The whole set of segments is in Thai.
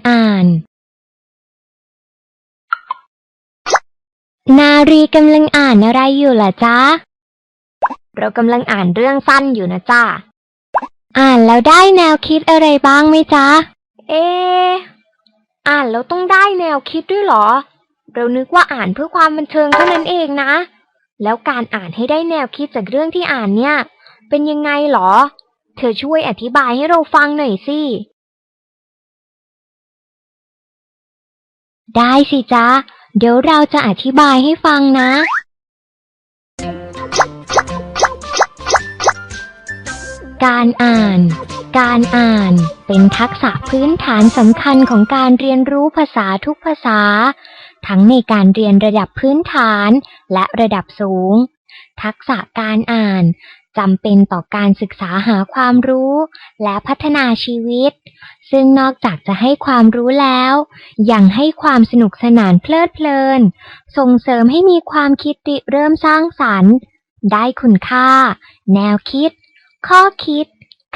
การอ่าน นารีกำลังอ่านอะไรอยู่ล่ะจ๊ะ เรากำลังอ่านเรื่องสั้นอยู่นะจ้าอ่านแล้วได้แนวคิดอะไรบ้างไหมจ๊ะ เอะอ่านแล้วต้องได้แนวคิดด้วยเหรอ เรานึกว่าอ่านเพื่อความบันเทิงเท่านั้นเองนะ แล้วการอ่านให้ได้แนวคิดจากเรื่องที่อ่านเนี่ย เป็นยังไงเหรอ เธอช่วยอธิบายให้เราฟังหน่อยสิ ได้สิจ๊ะ เดี๋ยวเราจะอธิบายให้ฟังนะ การอ่าน การอ่านเป็นทักษะพื้นฐานสำคัญของการเรียนรู้ภาษาทุกภาษา ทั้งในการเรียนระดับพื้นฐานและระดับสูง ทักษะการอ่าน จำเป็นต่อการศึกษาหาความรู้และพัฒนาชีวิต ซึ่งนอกจากจะให้ความรู้แล้ว ยังให้ความสนุกสนานเพลิดเพลิน ส่งเสริมให้มีความคิดริเริ่มสร้างสรรค์ ได้คุณค่า แนวคิด ข้อคิด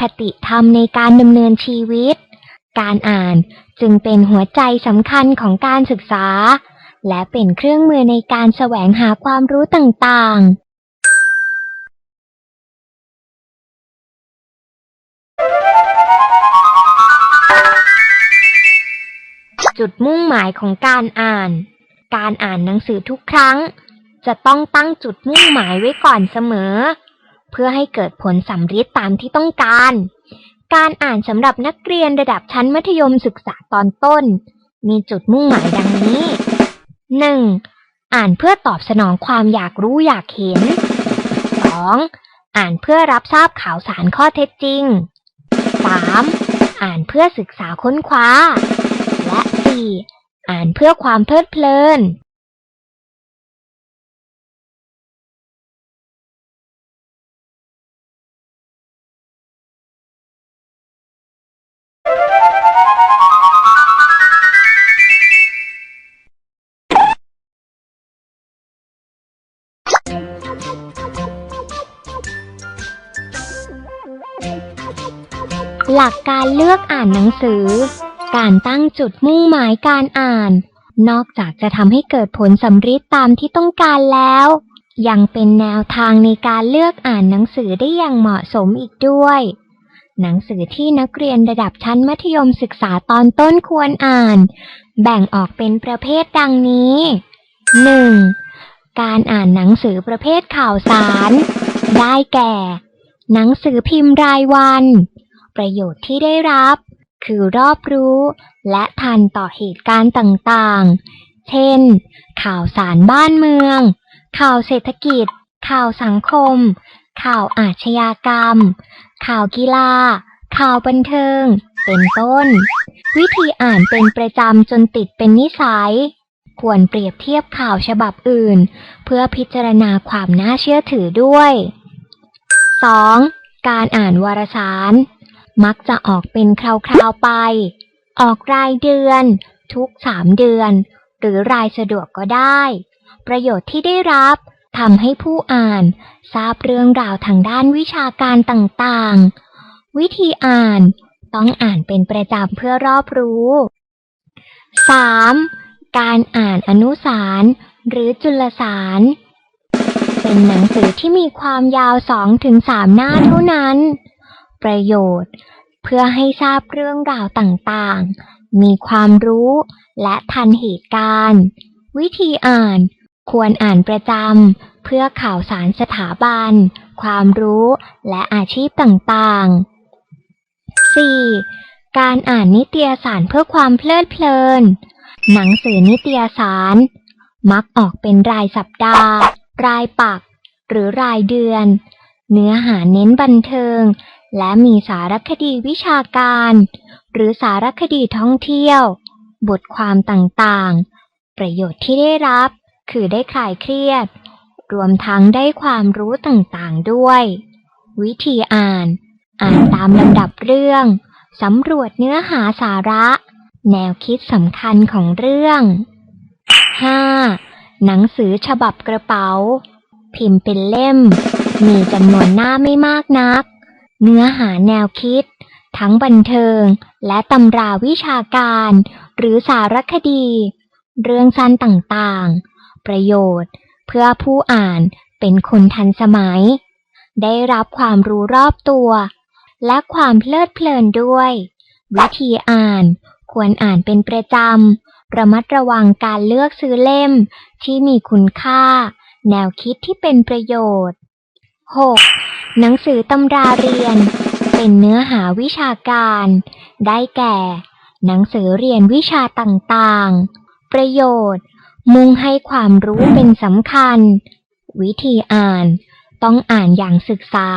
คติธรรมในการดำเนินชีวิต การอ่านจึงเป็นหัวใจสำคัญของการศึกษา และเป็นเครื่องมือในการแสวงหาความรู้ต่างๆ จุดมุ่งหมายของการอ่าน การอ่านหนังสือทุกครั้ง จะต้องตั้งจุดมุ่งหมายไว้ก่อนเสมอ เพื่อให้เกิดผลสำเร็จตามที่ต้องการ การอ่านสำหรับนักเรียนระดับชั้นมัธยมศึกษาตอนต้น มีจุดมุ่งหมายดังนี้ 1. อ่านเพื่อตอบสนองความอยากรู้อยากเห็น 2. อ่านเพื่อรับทราบข่าวสารข้อเท็จจริง 3. อ่านเพื่อศึกษาค้นคว้า 4. อ่านเพื่อความเพลิดเพลิน หลักการเลือกอ่านหนังสือ การตั้งจุดมุ่งหมายการอ่าน นอกจากจะทำให้เกิดผลสำเร็จตามที่ต้องการแล้ว ยังเป็นแนวทางในการเลือกอ่านหนังสือได้อย่างเหมาะสมอีกด้วย หนังสือที่นักเรียนระดับชั้นมัธยมศึกษาตอนต้นควรอ่าน แบ่งออกเป็นประเภทดังนี้ 1. การอ่านหนังสือประเภทข่าวสาร ได้แก่ หนังสือพิมพ์รายวัน ประโยชน์ที่ได้รับ คือรอบรู้และทันต่อเหตุการณ์ต่างๆ เช่น ข่าวสารบ้านเมือง ข่าวเศรษฐกิจ ข่าวสังคม ข่าวอาชญากรรม ข่าวกีฬา ข่าวบันเทิง เป็นต้น วิธีอ่านเป็นประจำจนติดเป็นนิสัย ควรเปรียบเทียบข่าวฉบับอื่น เพื่อพิจารณาความน่าเชื่อถือด้วย 2. การอ่านวารสาร มักจะออกเป็นคราวๆไป ออกรายเดือน ทุกสามเดือน หรือรายสะดวกก็ได้ ประโยชน์ที่ได้รับทำให้ผู้อ่านทราบเรื่องราวทางด้านวิชาการต่างๆ วิธีอ่านต้องอ่านเป็นประจำเพื่อรอบรู้ 3. การอ่านอนุสารหรือจุลสาร เป็นหนังสือที่มีความยาว 2-3 หน้าเท่านั้น ประโยชน์ เพื่อให้ทราบเรื่องราวต่างๆ มีความรู้และทันเหตุการณ์ วิธีอ่านควรอ่านประจำเพื่อข่าวสารสถาบัน ความรู้และอาชีพต่างๆ 4. การอ่านนิตยสารเพื่อความเพลิดเพลิน หนังสือนิตยสาร มักออกเป็นรายสัปดาห์ รายปัก หรือรายเดือน เนื้อหาเน้นบันเทิง และมีสารคดีวิชาการ หรือสารคดีท่องเที่ยว บทความต่างๆ ประโยชน์ที่ได้รับ คือได้คลายเครียด รวมทั้งได้ความรู้ต่างๆด้วย วิธีอ่าน อ่านตามลำดับเรื่องสำรวจเนื้อหาสาระ แนวคิดสำคัญของเรื่อง 5. หนังสือฉบับกระเป๋า พิมพ์เป็นเล่ม มีจำนวนหน้าไม่มากนัก เนื้อหาแนวคิด ทั้งบันเทิง และตำราวิชาการ หรือสารคดี เรื่องสั้นต่างๆ ประโยชน์ เพื่อผู้อ่านเป็นคนทันสมัย ได้รับความรู้รอบตัว และความเพลิดเพลินด้วย วิธีอ่านควรอ่านเป็นประจำ ระมัดระวังการเลือกซื้อเล่มที่มีคุณค่า แนวคิดที่เป็นประโยชน์ 6. หนังสือตำราเรียน เป็นเนื้อหาวิชาการ ได้แก่ หนังสือเรียนวิชาต่างๆ ประโยชน์ มุ่งให้ความรู้เป็นสำคัญ วิธีอ่าน ต้องอ่านอย่างศึกษา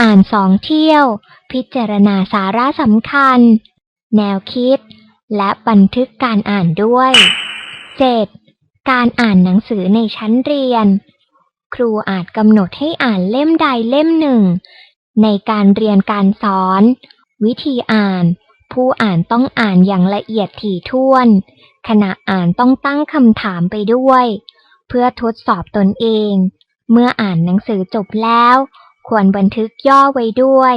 อ่านสองเที่ยว พิจารณาสาระสำคัญ แนวคิด และบันทึกการอ่านด้วย 7. การอ่านหนังสือในชั้นเรียน ครูอาจกำหนดให้อ่านเล่มใดเล่มหนึ่ง ในการเรียนการสอน วิธีอ่าน ผู้อ่านต้องอ่านอย่างละเอียดถี่ถ้วน ขณะอ่านต้องตั้งคำถามไปด้วย เพื่อทดสอบตนเอง เมื่ออ่านหนังสือจบแล้ว ควรบันทึกย่อไว้ด้วย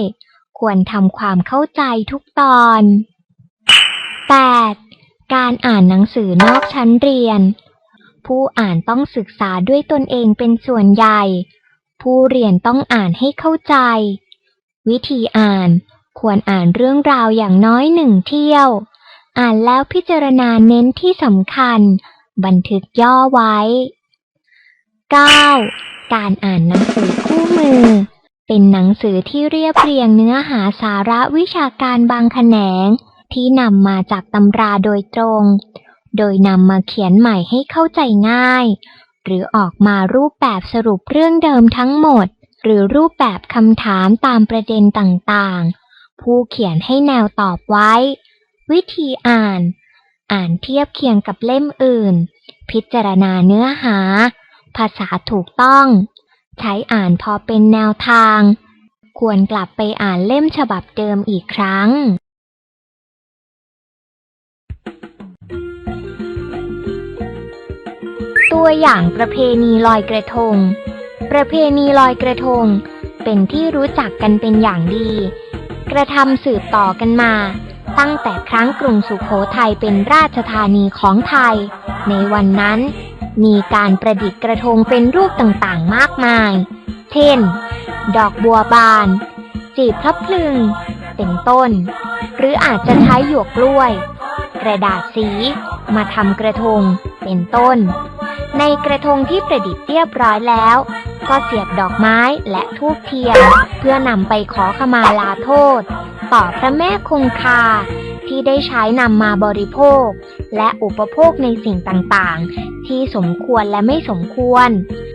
ควรทำความเข้าใจทุกตอน 8. การอ่านหนังสือนอกชั้นเรียน ผู้อ่านต้องศึกษาด้วยตนเองเป็นส่วนใหญ่ ผู้เรียนต้องอ่านให้เข้าใจ วิธีอ่านควรอ่านเรื่องราวอย่างน้อยหนึ่งเที่ยว อ่านแล้วพิจารณาเน้นที่สำคัญ บันทึกย่อไว้ 9. การอ่านหนังสือคู่มือ เป็นหนังสือที่เรียบเรียงเนื้อหาสาระวิชาการบางแขนง ที่นำมาจากตำราโดยตรง โดยนำมาเขียนใหม่ให้เข้าใจง่าย หรือออกมารูปแบบสรุปเรื่องเดิมทั้งหมด หรือรูปแบบคำถามตามประเด็นต่างๆ ผู้เขียนให้แนวตอบไว้ วิธีอ่าน อ่านเทียบเคียงกับเล่มอื่น พิจารณาเนื้อหา ภาษาถูกต้อง ใช้อ่านพอเป็นแนวทาง ควรกลับไปอ่านเล่มฉบับเดิมอีกครั้ง ตัวอย่างประเพณีลอยกระทง ประเพณีลอยกระทง เป็นที่รู้จักกันเป็นอย่างดี กระทำสืบต่อกันมา ตั้งแต่ครั้งกรุงสุโขทัยเป็นราชธานีของไทย ในวันนั้น มีการประดิษฐ์กระทงเป็นรูปต่างๆมากมาย เช่น ดอกบัวบาน จีบพลับพลึง เป็นต้น หรืออาจจะใช้หยวกกล้วย กระดาษสี มาทำกระทง เป็นต้น ในกระทงที่ประดิษฐ์เรียบร้อยแล้ว ก็เสียบดอกไม้และทูบเทียนเพื่อนำไปขอขมาลาโทษ ต่อพระแม่คงคาที่ได้ใช้นำมาบริโภค และอุปโภคในสิ่งต่างๆ ที่สมควรและไม่สมควร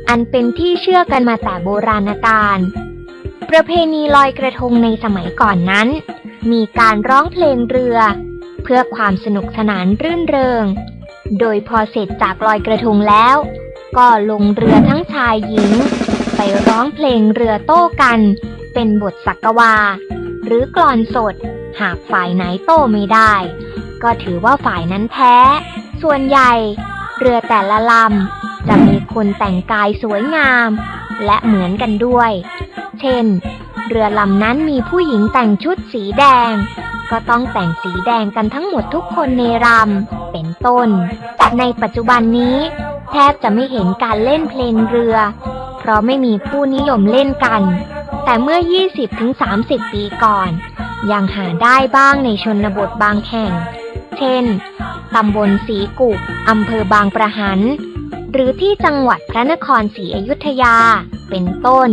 อันเป็นที่เชื่อกันมาแต่โบราณกาลประเพณีลอยกระทงในสมัยก่อนนั้น มีการร้องเพลงเรือ เพื่อความสนุกสนานรื่นเริง โดยพอเสร็จจากลอยกระทงแล้ว ก็ลงเรือทั้งชายหญิง ไปร้องเพลงเรือโต้กัน เป็นบทสักวา หรือกลอนสด หากฝ่ายไหนโต้ไม่ได้ ก็ถือว่าฝ่ายนั้นแพ้ ส่วนใหญ่ เรือแต่ละลำจะมีคนแต่งกายสวยงาม และเหมือนกันด้วย เช่น เรือลำนั้นมีผู้หญิงแต่งชุดสีแดง ก็ต้องแต่งสีแดงกันทั้งหมดทุกคนในรำ เป็นต้น ในปัจจุบันนี้ แทบจะไม่เห็นการเล่นเพลงเรือ เพราะไม่มีผู้นิยมเล่นกัน แต่เมื่อ 20-30 ปีก่อน ยังหาได้บ้างในชนบทบางแห่ง เช่น ตำบลสีกุกอำเภอบางประหัน หรือที่จังหวัดพระนครศรีอยุธยา เป็นต้น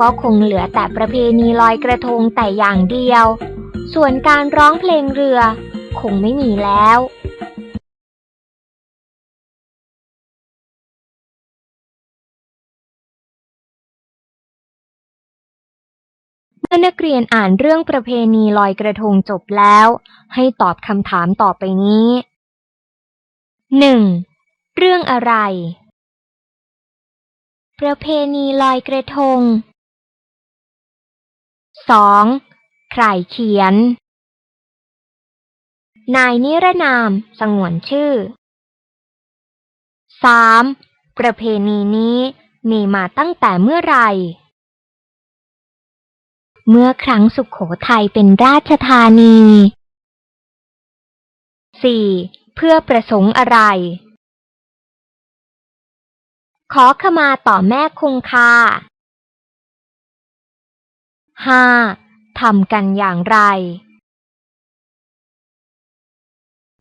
ก็คงเหลือแต่ประเพณีลอยกระทงแต่อย่างเดียว ส่วนการร้องเพลงเรือ คงไม่มีแล้วเมื่อนักเรียนอ่านเรื่องประเพณีลอยกระทงจบแล้ว ให้ตอบคำถามต่อไปนี้ 1. เรื่องอะไร ประเพณีลอยกระทง 2. ใครเขียน นายนิรนาม สงวนชื่อ 3. ประเพณีนี้มีมาตั้งแต่เมื่อไหร่ เมื่อครั้งสุขโขทัยเป็นราชธานี 4. เพื่อประสงค์อะไร ขอขมาต่อแม่คงคา 5. ทำกันอย่างไร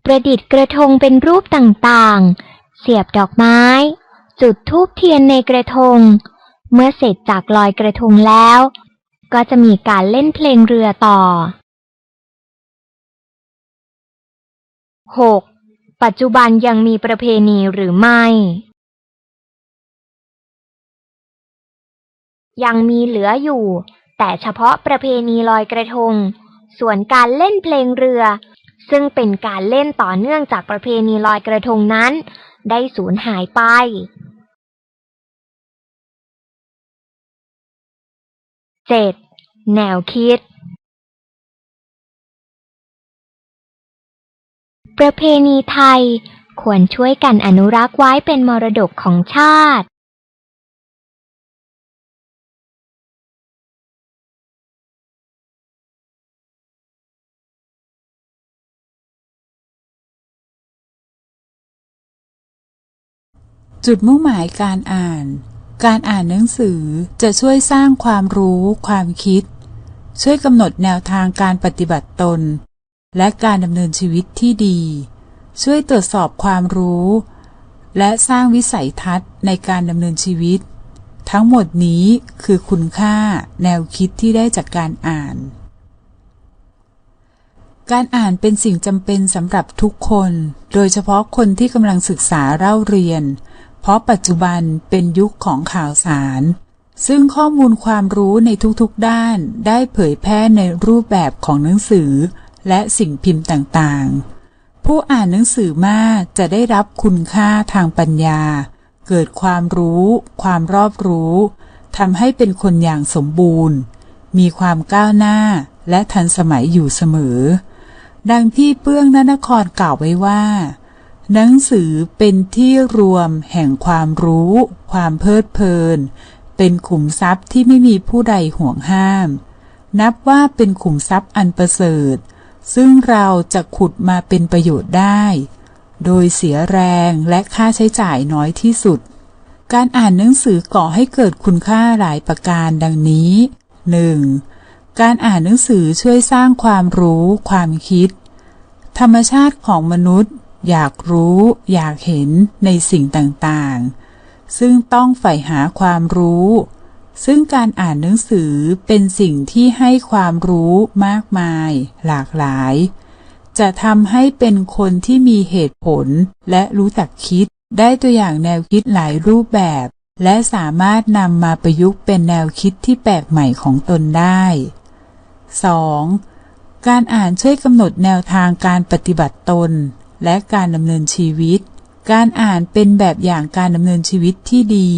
ประดิษฐ์กระทงเป็นรูปต่างๆ เสียบดอกไม้ จุดธูปเทียนในกระทง เมื่อเสร็จจากลอยกระทงแล้ว ก็จะมีการเล่นเพลงเรือต่อ 6. ปัจจุบันยังมีประเพณีหรือไม่ ยังมีเหลืออยู่ แต่เฉพาะประเพณีลอยกระทง ส่วนการเล่นเพลงเรือ ซึ่งเป็นการเล่นต่อเนื่องจากประเพณีลอยกระทงนั้น ได้สูญหายไป 7. แนวคิด ประเพณีไทยควรช่วยกันอนุรักษ์ไว้เป็นมรดกของชาติ จุดมุ่งหมายการอ่าน การอ่านหนังสือจะช่วยสร้างความรู้ ความคิด ช่วยกำหนดแนวทางการปฏิบัติตน และการดำเนินชีวิตที่ดี ช่วยตรวจสอบความรู้ และสร้างวิสัยทัศน์ในการดำเนินชีวิต ทั้งหมดนี้คือคุณค่าแนวคิดที่ได้จากการอ่าน การอ่านเป็นสิ่งจำเป็นสำหรับทุกคน โดยเฉพาะคนที่กำลังศึกษาเล่าเรียน เพราะปัจจุบันเป็นยุคของข่าวสาร ซึ่งข้อมูลความรู้ในทุกๆด้านได้เผยแพร่ในรูปแบบของหนังสือ และสิ่งพิมพ์ต่างๆ ผู้อ่านหนังสือมากจะได้รับคุณค่าทางปัญญา เกิดความรู้ ความรอบรู้ทำให้เป็นคนอย่างสมบูรณ์ มีความก้าวหน้าและทันสมัยอยู่เสมอ ดังที่เปื้องนนครกล่าวไว้ว่า หนังสือเป็นที่รวมแห่งความรู้ ความเพลิดเพลิน เป็นขุมทรัพย์ที่ไม่มีผู้ใดห่วงห้าม นับว่าเป็นขุมทรัพย์อันประเสริฐ ซึ่งเราจะขุดมาเป็นประโยชน์ได้ โดยเสียแรงและค่าใช้จ่ายน้อยที่สุด การอ่านหนังสือก่อให้เกิดคุณค่าหลายประการดังนี้ 1. การอ่านหนังสือช่วยสร้างความรู้ ความคิด ธรรมชาติของมนุษย์ อยากรู้อยากเห็นในสิ่งต่างๆ ซึ่งต้องใฝ่หาความรู้ ซึ่งการอ่านหนังสือเป็นสิ่งที่ให้ความรู้มากมาย หลากหลาย จะทำให้เป็นคนที่มีเหตุผลและรู้จักคิด ได้ตัวอย่างแนวคิดหลายรูปแบบ และสามารถนำมาประยุกต์เป็นแนวคิดที่แปลกใหม่ของตนได้ 2. การอ่านช่วยกำหนดแนวทางการปฏิบัติตน และการดำเนินชีวิต การอ่านเป็นแบบอย่างการดำเนินชีวิตที่ดี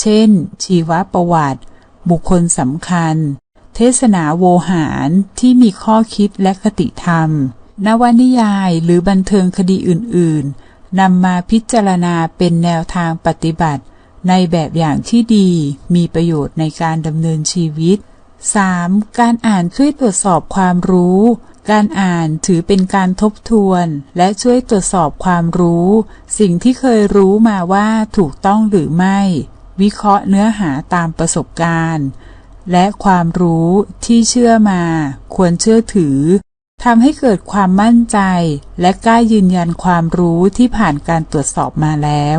เช่น ชีวประวัติ บุคคลสำคัญ เทศนาโวหารที่มีข้อคิดและคติธรรม นวนิยายหรือบันเทิงคดีอื่น ๆนำมาพิจารณาเป็นแนวทางปฏิบัติ ในแบบอย่างที่ดีมีประโยชน์ในการดำเนินชีวิต 3. การอ่านช่วยตรวจสอบความรู้ การอ่านถือเป็นการทบทวนและช่วยตรวจสอบความรู้ สิ่งที่เคยรู้มาว่าถูกต้องหรือไม่ วิเคราะห์เนื้อหาตามประสบการณ์ และความรู้ที่เชื่อมา ควรเชื่อถือทำให้เกิดความมั่นใจ และกล้ายืนยันความรู้ที่ผ่านการตรวจสอบมาแล้ว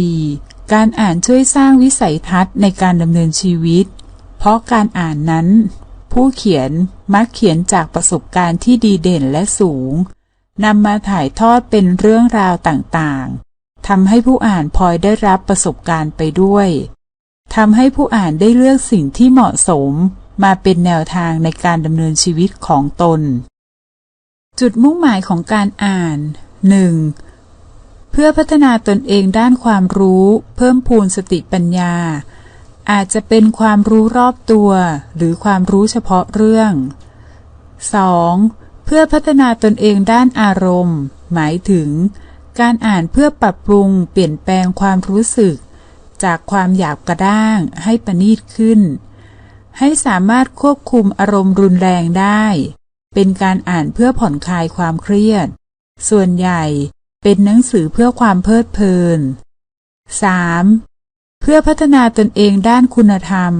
4. การอ่านช่วยสร้างวิสัยทัศน์ในการดำเนินชีวิต เพราะการอ่านนั้น ผู้เขียนมักเขียนจากประสบการณ์ที่ดีเด่นและสูงนำมาถ่ายทอดเป็นเรื่องราวต่างๆทำให้ผู้อ่านพลอยได้รับประสบการณ์ไปด้วยทำให้ผู้อ่านได้เลือกสิ่งที่เหมาะสมมาเป็นแนวทางในการดำเนินชีวิตของตน จุดมุ่งหมายของการอ่าน 1. เพื่อพัฒนาตนเองด้านความรู้ เพิ่มพูนสติปัญญา อาจจะเป็นความรู้รอบตัว หรือความรู้เฉพาะเรื่อง 2. เพื่อพัฒนาตนเองด้านอารมณ์ หมายถึง การอ่านเพื่อปรับปรุงเปลี่ยนแปลงความรู้สึก จากความหยาบกระด้างให้ประณีตขึ้น ให้สามารถควบคุมอารมณ์รุนแรงได้ เป็นการอ่านเพื่อผ่อนคลายความเครียด ส่วนใหญ่เป็นหนังสือเพื่อความเพลิดเพลิน 3. เพื่อพัฒนาตนเองด้านคุณธรรม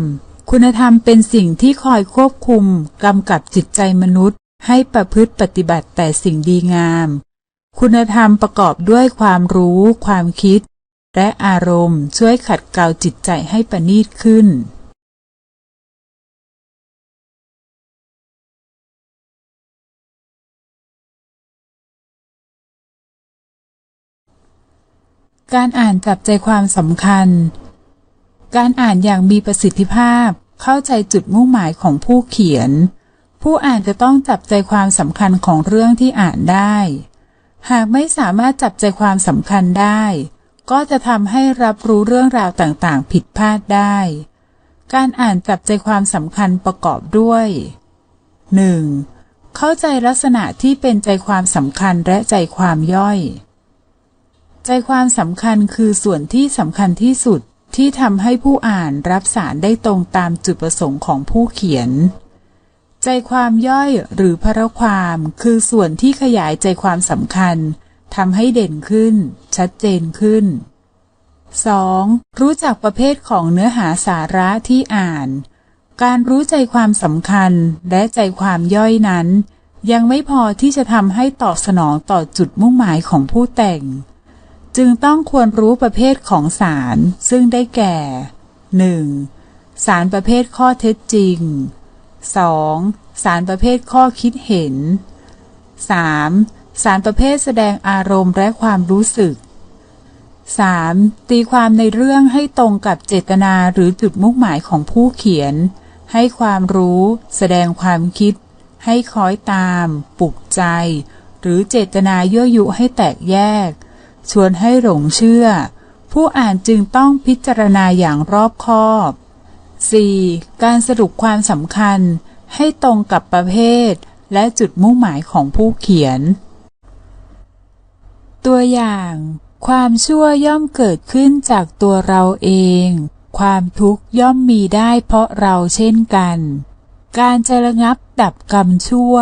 คุณธรรมเป็นสิ่งที่คอยควบคุมกำกับจิตใจมนุษย์ ให้ประพฤติปฏิบัติแต่สิ่งดีงาม คุณธรรมประกอบด้วยความรู้ ความคิด และอารมณ์ช่วยขัดเกลาจิตใจให้ประณีตขึ้นการอ่านจับใจความสำคัญ การอ่านอย่างมีประสิทธิภาพ เข้าใจจุดมุ่งหมายของผู้เขียน ผู้อ่านจะต้องจับใจความสำคัญของเรื่องที่อ่านได้ หากไม่สามารถจับใจความสำคัญได้ ก็จะทำให้รับรู้เรื่องราวต่างๆ ผิดพลาดได้ การอ่านจับใจความสำคัญประกอบด้วย 1. เข้าใจลักษณะที่เป็นใจความสำคัญและใจความย่อย ใจความสำคัญคือส่วนที่สำคัญที่สุด ที่ทำให้ผู้อ่านรับสารได้ตรงตามจุดประสงค์ของผู้เขียน ใจความย่อยหรือพระความคือส่วนที่ขยายใจความสำคัญทำให้เด่นขึ้น ชัดเจนขึ้น 2. รู้จักประเภทของเนื้อหาสาระที่อ่าน การรู้ใจความสำคัญและใจความย่อยนั้น ยังไม่พอที่จะทำให้ตอบสนองต่อจุดมุ่งหมายของผู้แต่ง จึงต้องควรรู้ประเภทของสารซึ่งได้แก่ 1. สารประเภทข้อเท็จจริง 2. สารประเภทข้อคิดเห็น 3. สารประเภทแสดงอารมณ์และความรู้สึก 3. ตีความในเรื่องให้ตรงกับเจตนาหรือจุดมุ่งหมายของผู้เขียน ให้ความรู้ แสดงความคิด ให้คอยตาม ปลุกใจ หรือเจตนายั่วยุให้แตกแยก ชวนให้หลงเชื่อ ผู้อ่านจึงต้องพิจารณาอย่างรอบคอบ 4. การสรุปความสำคัญให้ตรงกับประเภท และจุดมุ่งหมายของผู้เขียน ตัวอย่าง ความชั่วย่อมเกิดขึ้นจากตัวเราเอง ความทุกข์ย่อมมีได้เพราะเราเช่นกัน การจะระงับดับกรรมชั่ว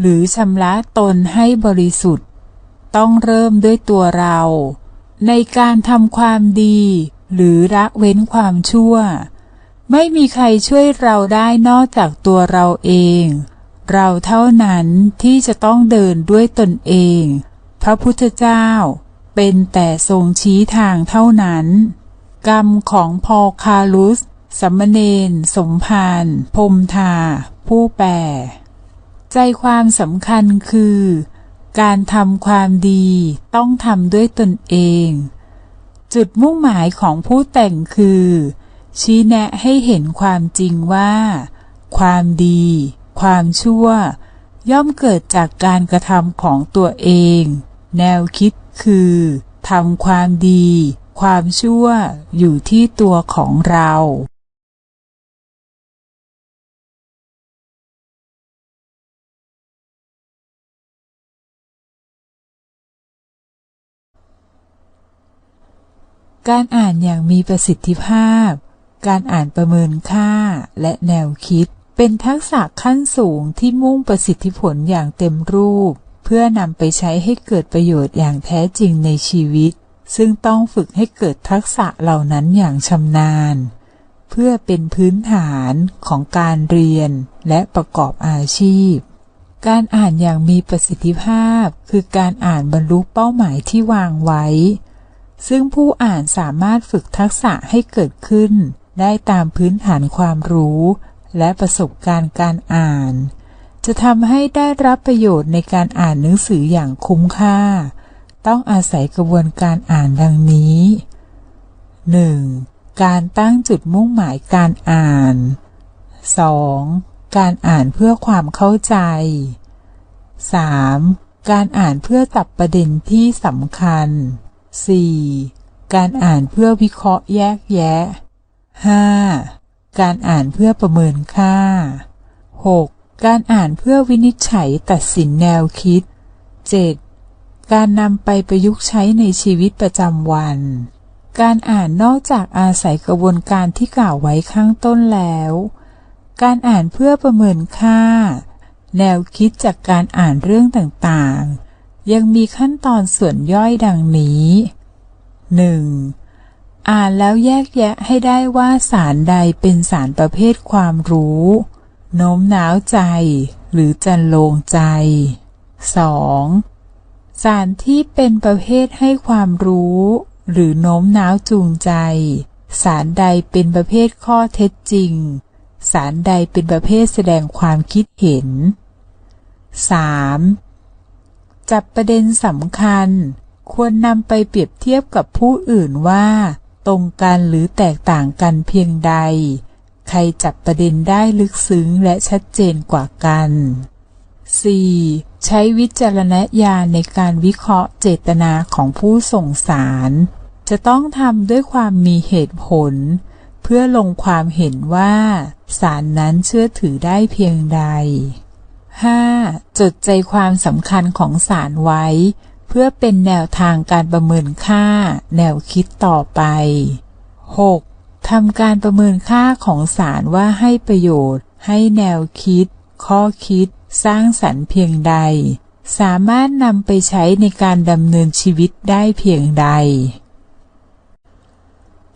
หรือชำระตนให้บริสุทธิ์ ต้องเริ่มด้วยตัวเรา ในการทำความดี หรือละเว้นความชั่ว ไม่มีใครช่วยเราได้นอกจากตัวเราเอง เราเท่านั้นที่จะต้องเดินด้วยตนเอง พระพุทธเจ้า เป็นแต่ทรงชี้ทางเท่านั้น กรรมของพอลคาลุสสัมมเนนสมภารพมทา ผู้แปล ใจความสำคัญคือ การทำความดีต้องทำด้วยตนเอง จุดมุ่งหมายของผู้แต่งคือ ชี้แนะให้เห็นความจริงว่า ความดี ความชั่ว ย่อมเกิดจากการกระทำของตัวเอง แนวคิดคือทำความดี ความชั่วอยู่ที่ตัวของเรา การอ่านอย่างมีประสิทธิภาพ การอ่านประเมินค่าและแนวคิด เป็นทักษะขั้นสูงที่มุ่งประสิทธิผลอย่างเต็มรูป เพื่อนำไปใช้ให้เกิดประโยชน์อย่างแท้จริงในชีวิต ซึ่งต้องฝึกให้เกิดทักษะเหล่านั้นอย่างชำนาญ เพื่อเป็นพื้นฐานของการเรียนและประกอบอาชีพการอ่านอย่างมีประสิทธิภาพ คือการอ่านบรรลุเป้าหมายที่วางไว้ ซึ่งผู้อ่านสามารถฝึกทักษะให้เกิดขึ้น ได้ตามพื้นฐานความรู้ และประสบการณ์การอ่าน จะทำให้ได้รับประโยชน์ในการอ่านหนังสืออย่างคุ้มค่า ต้องอาศัยกระบวนการอ่านดังนี้ 1. การตั้งจุดมุ่งหมายการอ่าน 2. การอ่านเพื่อความเข้าใจ 3. การอ่านเพื่อจับประเด็นที่สำคัญ 4. การอ่านเพื่อวิเคราะห์แยกแยะ 5. การอ่านเพื่อประเมินค่า 6. การอ่านเพื่อวินิจฉัยตัดสินแนวคิด 7. การนำไปประยุกต์ใช้ในชีวิตประจำวัน การอ่านนอกจากอาศัยกระบวนการที่กล่าวไว้ข้างต้นแล้ว การอ่านเพื่อประเมินค่า แนวคิดจากการอ่านเรื่องต่างๆ ยังมีขั้นตอนส่วนย่อยดังนี้ 1. อ่านแล้วแยกแยะให้ได้ว่าสารใดเป็นสารประเภทความรู้ โน้มน้าวใจ หรือจันโลงใจ 2. สารที่เป็นประเภทให้ความรู้ หรือโน้มน้าวจูงใจ สารใดเป็นประเภทข้อเท็จจริง สารใดเป็นประเภทแสดงความคิดเห็น 3. จับประเด็นสำคัญ ควรนำไปเปรียบเทียบกับผู้อื่นว่า ตรงกันหรือแตกต่างกันเพียงใด ใครจับประเด็นได้ลึกซึ้งและชัดเจนกว่ากัน 4. ใช้วิจารณญาณในการวิเคราะห์เจตนาของผู้ส่งสาร จะต้องทำด้วยความมีเหตุผล เพื่อลงความเห็นว่า สารนั้นเชื่อถือได้เพียงใด 5. จดใจความสำคัญของสารไว้ เพื่อเป็นแนวทางการประเมินค่า แนวคิดต่อไป 6. ทำการประเมินค่าของสารว่าให้ประโยชน์ ให้แนวคิด ข้อคิด สร้างสรรค์เพียงใด สามารถนำไปใช้ในการดำเนินชีวิตได้เพียงใด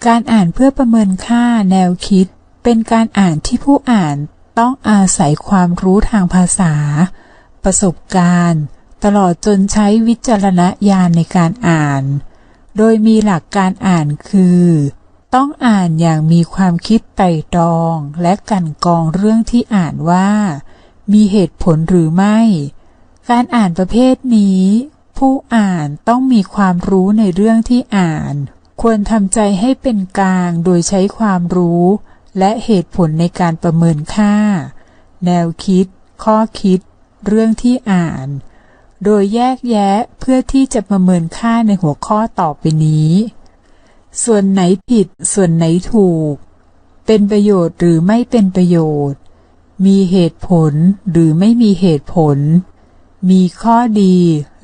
การอ่านเพื่อประเมินค่าแนวคิดเป็นการอ่านที่ผู้อ่าน ต้องอาศัยความรู้ทางภาษา ประสบการณ์ ตลอดจนใช้วิจารณญาณในการอ่าน โดยมีหลักการอ่านคือ ต้องอ่านอย่างมีความคิดไต่ตรองและกันกองเรื่องที่อ่านว่า มีเหตุผลหรือไม่ การอ่านประเภทนี้ ผู้อ่านต้องมีความรู้ในเรื่องที่อ่าน ควรทำใจให้เป็นกลางโดยใช้ความรู้ และเหตุผลในการประเมินค่า แนวคิด ข้อคิด เรื่องที่อ่าน โดยแยกแยะเพื่อที่จะประเมินค่าในหัวข้อต่อไปนี้ ส่วนไหนผิด ส่วนไหนถูก เป็นประโยชน์หรือไม่เป็นประโยชน์ มีเหตุผลหรือไม่มีเหตุผล มีข้อดี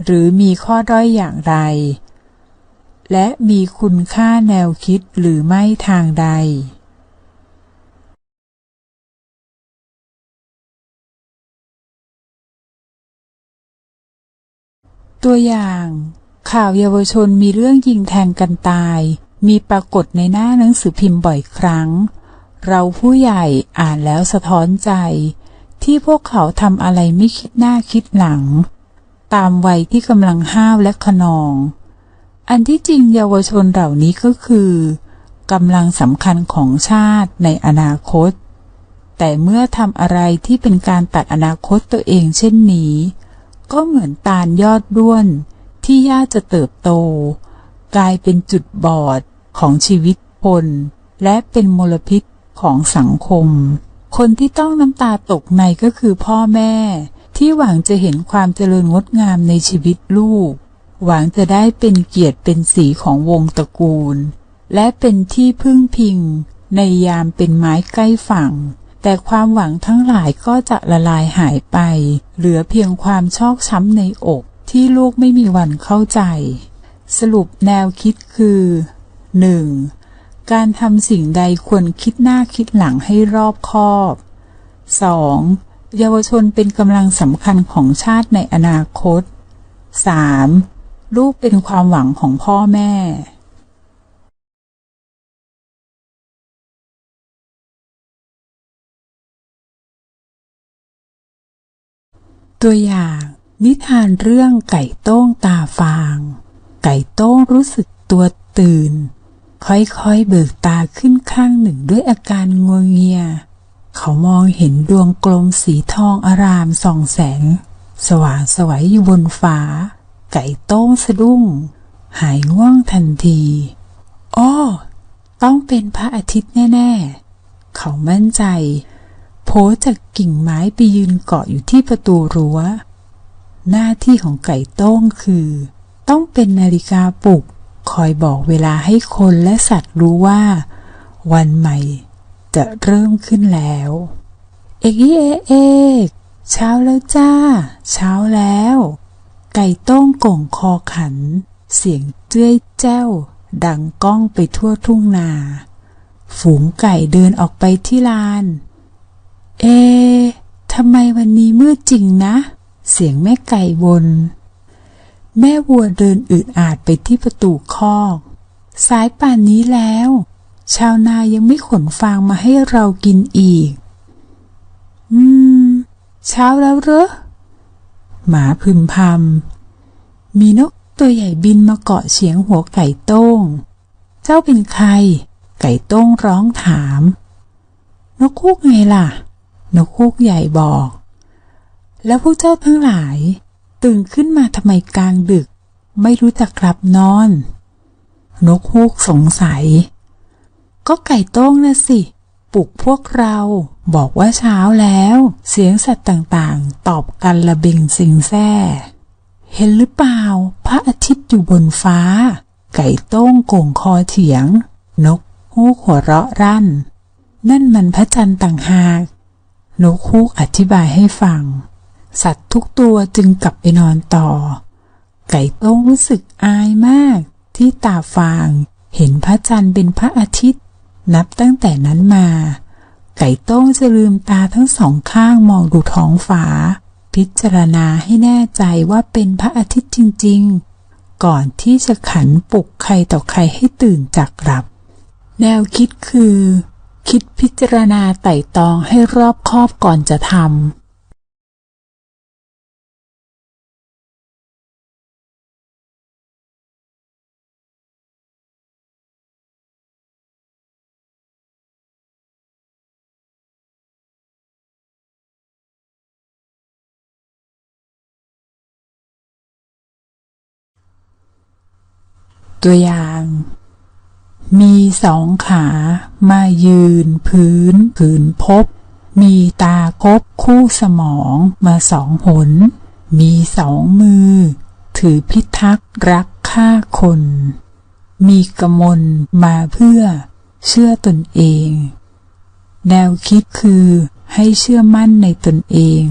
หรือมีข้อด้อยอย่างไร และมีคุณค่าแนวคิดหรือไม่ทางใด ตัวอย่าง ข่าวเยาวชนมีเรื่องยิงแทงกันตาย มีปรากฏในหน้าหนังสือพิมพ์บ่อยครั้ง เราผู้ใหญ่อ่านแล้วสะท้อนใจ ที่พวกเขาทำอะไรไม่คิดหน้าคิดหลัง ตามวัยที่กำลังห้าวและขนอง อันที่จริงเยาวชนเหล่านี้ก็คือกำลังสำคัญของชาติในอนาคต แต่เมื่อทำอะไรที่เป็นการตัดอนาคตตัวเองเช่นนี้ ก็เหมือนตาลยอดด้วน ที่ย่าจะเติบโต กลายเป็นจุดบอดของชีวิตคนและเป็นมลพิษของสังคม คนที่ต้องน้ำตาตกในก็คือพ่อแม่ ที่หวังจะเห็นความเจริญงดงามในชีวิตลูก หวังจะได้เป็นเกียรติเป็นสีของวงตระกูล และเป็นที่พึ่งพิง ในยามเป็นไม้ใกล้ฝั่ง แต่ความหวังทั้งหลายก็จะละลายหายไป เหลือเพียงความชอกช้ำในอกที่ลูกไม่มีวันเข้าใจ สรุปแนวคิดคือ 1. การทำสิ่งใดควรคิดหน้าคิดหลังให้รอบคอบ 2. เยาวชนเป็นกำลังสำคัญของชาติในอนาคต 3. ลูกเป็นความหวังของพ่อแม่ ตัวอย่างนิทานเรื่องไก่โต้งตาฟาง ไก่โต้งรู้สึกตัวตื่น ค่อยๆเบิกตาขึ้นข้างหนึ่งด้วยอาการงัวเงีย เขามองเห็นดวงกลมสีทองอารามส่องแสง สว่างสวัยอยู่บนฟ้า ไก่โต้งสะดุ้ง หายง่วงทันทีอ้อต้องเป็นพระอาทิตย์แน่ ๆ เขามั่นใจ โผจากกิ่งไม้ไปยืนเกาะอยู่ที่ประตูรั้ว หน้าที่ของไก่โต้งคือ ต้องเป็นนาฬิกาปลุก คอยบอกเวลาให้คนและสัตว์รู้ว่า วันใหม่จะเริ่มขึ้นแล้ว เอกอีเอเอกเช้าแล้วจ้า เช้าแล้ว ไก่โต้งก่งคอขัน เสียงเจ้ยแจ้ว ดังก้องไปทั่วทุ่งนา ฝูงไก่เดินออกไปที่ลาน เอ ทำไมวันนี้มืดจริงนะ เสียงแม่ไก่บนแม่วัวเดินอืดอาดไปที่ประตูคอก สายป่านนี้แล้ว ชาวนายังไม่ขนฟางมาให้เรากินอีก อืม เช้าแล้วเหรอ หมาพึมพำ มีนกตัวใหญ่บินมาเกาะเฉียงหัวไก่โต้ง เจ้าเป็นใคร ไก่โต้งร้องถาม นกคูกไงล่ะ นกคูกใหญ่บอก แล้วพวกเจ้าทั้งหลาย ตื่นขึ้นมาทำไมกลางดึก ไม่รู้จักกลับนอน นกฮูกสงสัย ก็ไก่โต้งนะสิปลุกพวกเราบอกว่าเช้าแล้ว เสียงสัตว์ต่างๆ ตอบกันระเบงสิงแซ่เห็นหรือเปล่า พระอาทิตย์อยู่บนฟ้า ไก่โต้งโก่งคอเถียง นกฮูกหัวเราะรั่น นั่นมันพระจันทร์ต่างหาก นกฮูกอธิบายให้ฟัง สัตว์ทุกตัวจึงกลับไปนอนต่อ ไก่โต้งรู้สึกอายมากที่ตาฟางเห็นพระจันทร์เป็นพระอาทิตย์ นับตั้งแต่นั้นมา ไก่โต้งจะลืมตาทั้งสองข้างมองดูท้องฟ้า พิจารณาให้แน่ใจว่าเป็นพระอาทิตย์จริง ๆ ก่อนที่จะขันปลุกใครต่อใครให้ตื่นจากหลับ แนวคิดคือ คิดพิจารณาไต่ตองให้รอบคอบก่อนจะทำตัวอย่าง สองขา มายืน พื้นผืนพบ มีตาคบคู่สมองมาสองหน มีสองมือ ถือพิทักษ์รักฆ่าคน มีกมลมาเพื่อ เชื่อตนเอง แนวคิดคือให้เชื่อมั่นในตนเอง